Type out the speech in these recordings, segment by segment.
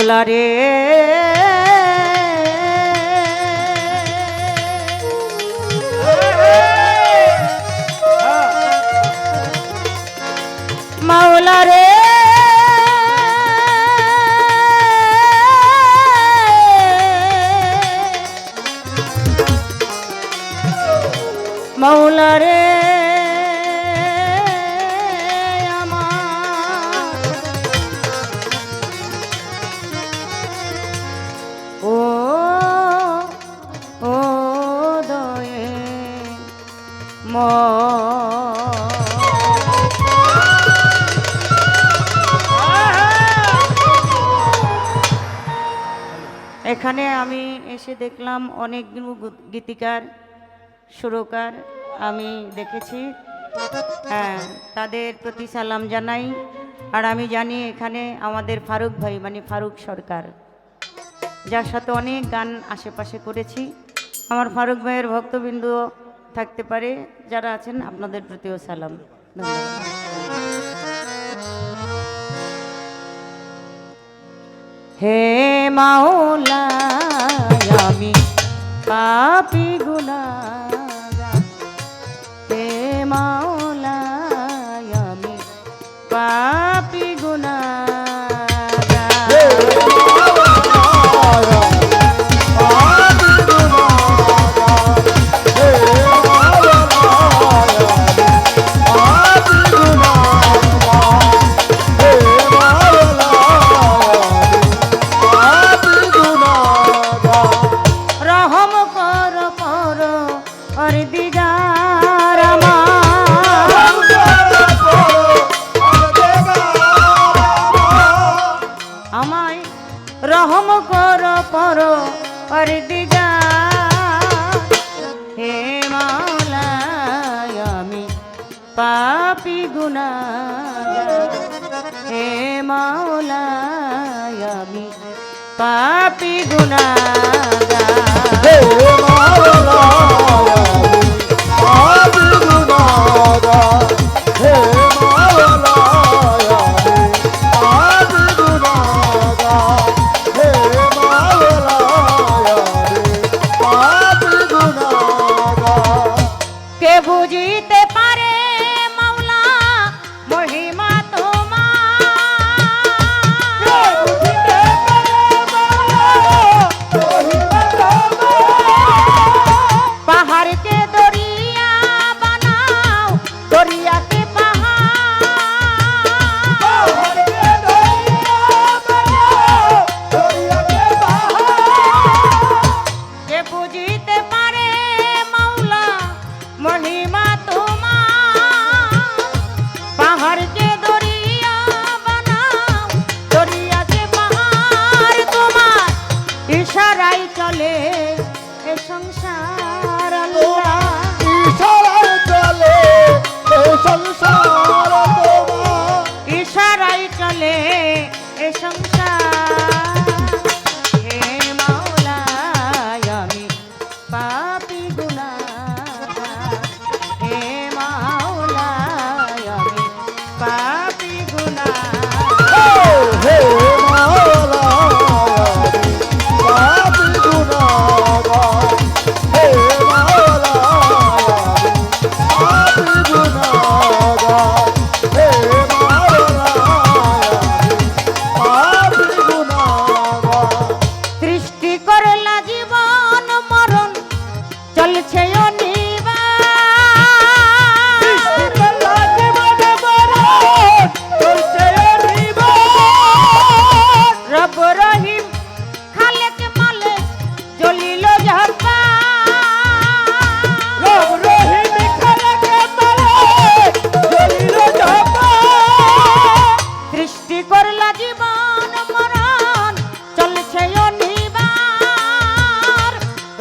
মৌলা রে। মৌলা রে। মৌলা রে। এখানে আমি এসে দেখলাম অনেক গীতিকার, সুরকার আমি দেখেছি। হ্যাঁ তাদের প্রতি সালাম জানাই। আর আমি জানি এখানে আমাদের ফারুক ভাই মানে ফারুক সরকার, যার সাথে অনেক গান আশেপাশে করেছি। আমার ফারুক ভাইয়ের ভক্তবিন্দু থাকতে পারে, যারা আছেন আপনাদের প্রতিও সালাম। ধন্যবাদ। হে মাওলা আমি পাপি গুনাগার। হে মাওলা পাপি গুনাগার। হে মাওলা আমি পাপি গুনাগার। ইশারাই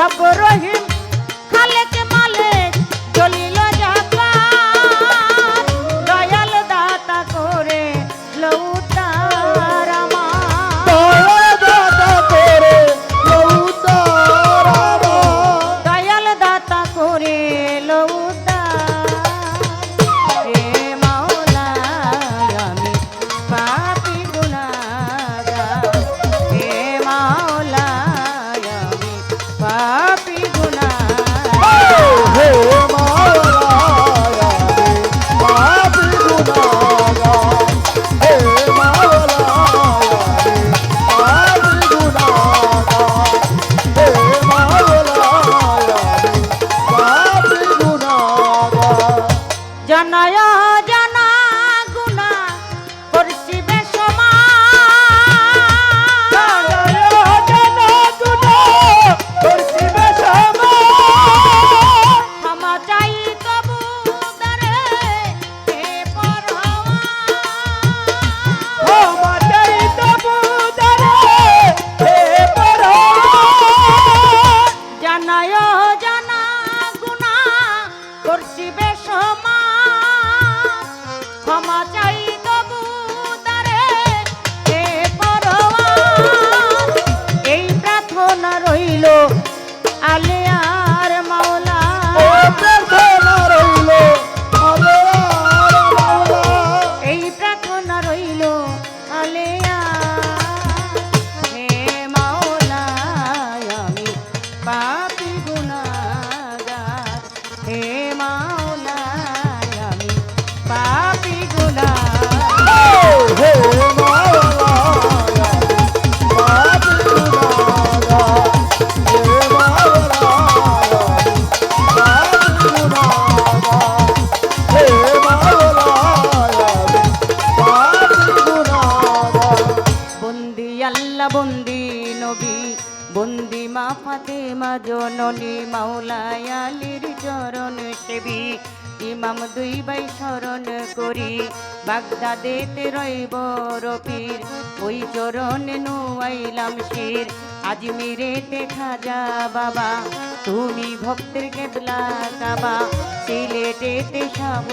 রব রহিম জননী মাওলায় আলীর চরণ সেবী। ইমাম দুই বাই স্মরণ করি, বাগদাদেতে রইব রফির। ওই চরণে নুয়াইলাম শির আজমিরেতে খাজা বাবা। তুমি ভক্তের কেবলা কাবা, সিলেটেতে শাহ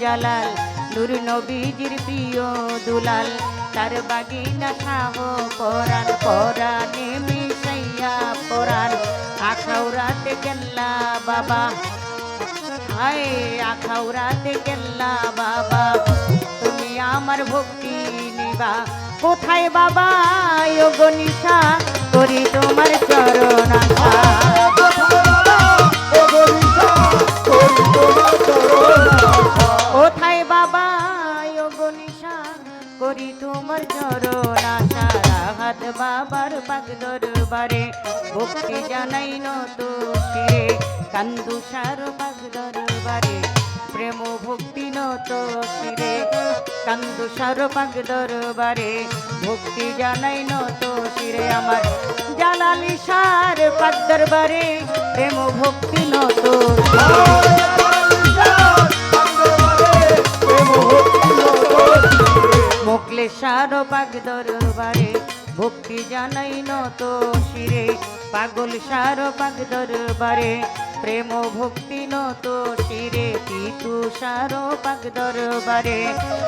জালাল। নূর নবীজির প্রিয় দুলাল, তার বাগিনা শাহ পরাণ। পরাণে মিশাইয়া পরাণ। আখাউরাতে কেল্লা বাবা হায় আখাউরাতে কেল্লা বাবা তুমি আমার ভক্তি নিবা কোথায় বাবা যোগ নিশা করি তোমার চরণ কোথায় বাবা যোগ নিশা করি তোমার চরণ আশা রাহাত বাবার পাক দরবারে, ভক্তি জানাই নত শিরে কান্দু সার পাক দরবারে, প্রেম ভক্তি নত শিরে কান্দু সার পাক দরবারে, ভক্তি জানাই নত শিরে আমার জালালি সার পাক দরবারে, প্রেম ভক্তি নত শিরে মোকলে সার পাগ দরবারে ভক্তি জানাই নত শিরে, পাগল সার পাগ দরবারে। প্রেম ভক্তি নত শিরে, পিতু সার পাগ দরবারে।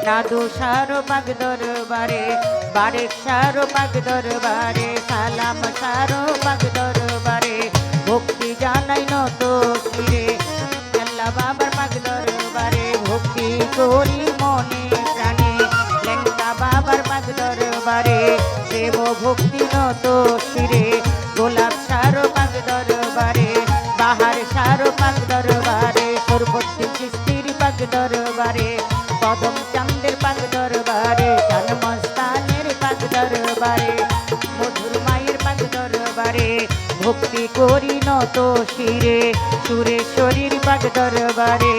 নাদু সার পাগ দরবারে, বারেক সার পাগ দরবারে, সালাম সার পাগ দরবারে। ভক্তি জানাই নত শিরে, আল্লাহ বাবার পাগ দরবারে। ভক্তি করি ভক্তি নত শিরে গোলাপ সার পাগ দরবারে, বাহার সার পাগ দরবারে সর্বত্র কিস্তির পাগ দরবারে কদম চান্দের পাগ দরবারে, জন্মস্থানের পাগ দরবারে, মধুর মায়ের পাগ দরবারে, ভক্তি করি নত শিরে সুরেশ্বরীর পাগ দরবারে,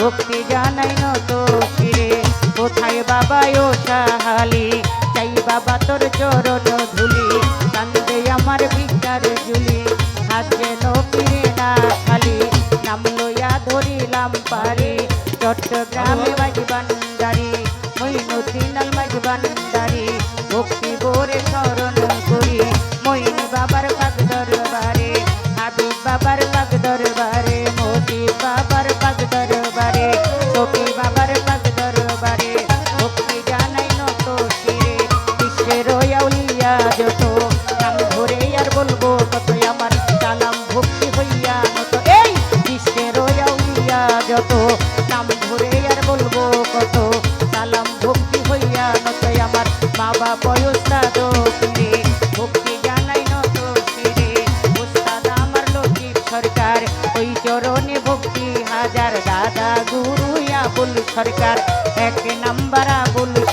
ভক্তি জানাই নত শিরে কোথায় বাবা ও সাহালি, চাই বাবা তোর চট্টগ্রামে বাজি বান্দারি মইনুদ্দিনাল বাজি বান্দারি, ভক্তি বোরে স্মরণ করি। মইন বাবার পাক দরবারে হাবিব বাবার পাক দরবারে মোদি বাবার পাক দরবারে সফি বাবার পাক দরবারে, ভক্তি জানাই নত শিরে। বিশ্বের আউলিয়া যত নাম ধরে আর বলব কত আমার সালাম ভক্তি হইয়া নত। এই বিশ্বের আউলিয়া যত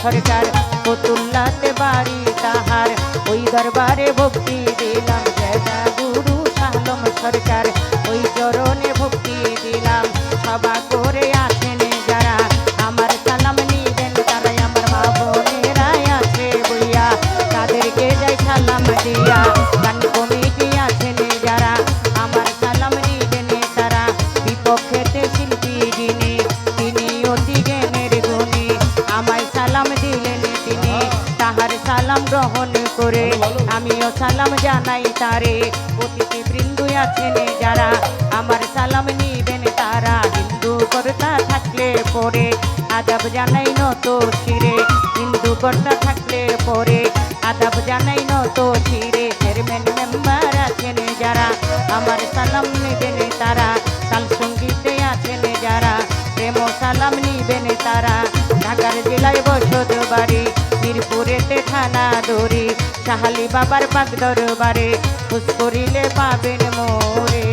সরকার ফতুল্লাতে বাড়ি তাহার। ওই দরবারে ভক্তি দিলাম জেদা গুরু সালম সরকার। গ্রহণ করে। আমিও সালাম জানাই তারে। অতিথি বৃন্দু আছেন যারা আমার সালাম নিবেন তারা। হিন্দু কর্তা থাকলে পরে আদাব জানাই ন তো শিরে। হিন্দু কর্তা থাকলে পরে আদাব জানাই নত শিরে। থানা দরি সাহালি বাবার পাক দরবারে খুশ করিলে পাবেন মোরে।